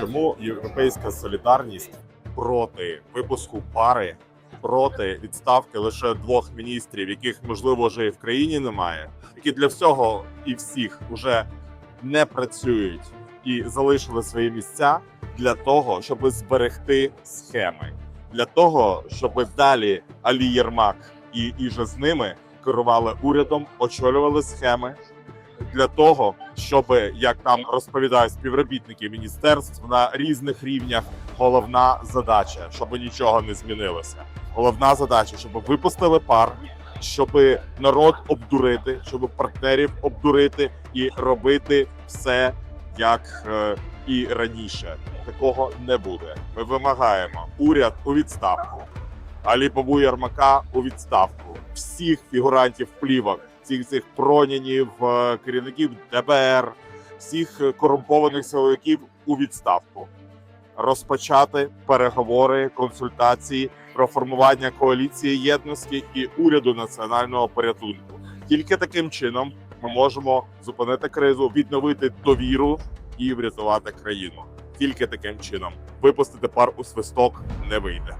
Чому європейська солідарність проти випуску пари, проти відставки лише двох міністрів, яких можливо вже і в країні немає, які для всього і всіх вже не працюють і залишили свої місця для того, щоб зберегти схеми, для того, щоб далі Алі Єрмак і іже з ними керували урядом, очолювали схеми. Для того, щоб як там розповідають співробітники міністерств на різних рівнях, головна задача, щоб нічого не змінилося. Головна задача, щоб випустили пар, щоб народ обдурити, щоб партнерів обдурити і робити все як е, і раніше. Такого не буде. Ми вимагаємо уряд у відставку, Алі Бабу Ярмака у відставку, всіх фігурантів плівок, всіх цих пронянів, е, керівників ДБР, всіх корумпованих силовиків у відставку. Розпочати переговори, консультації про формування коаліції єдності і уряду національного порятунку. Тільки таким чином ми можемо зупинити кризу, відновити довіру і врятувати країну. Тільки таким чином випустити пар у свисток не вийде.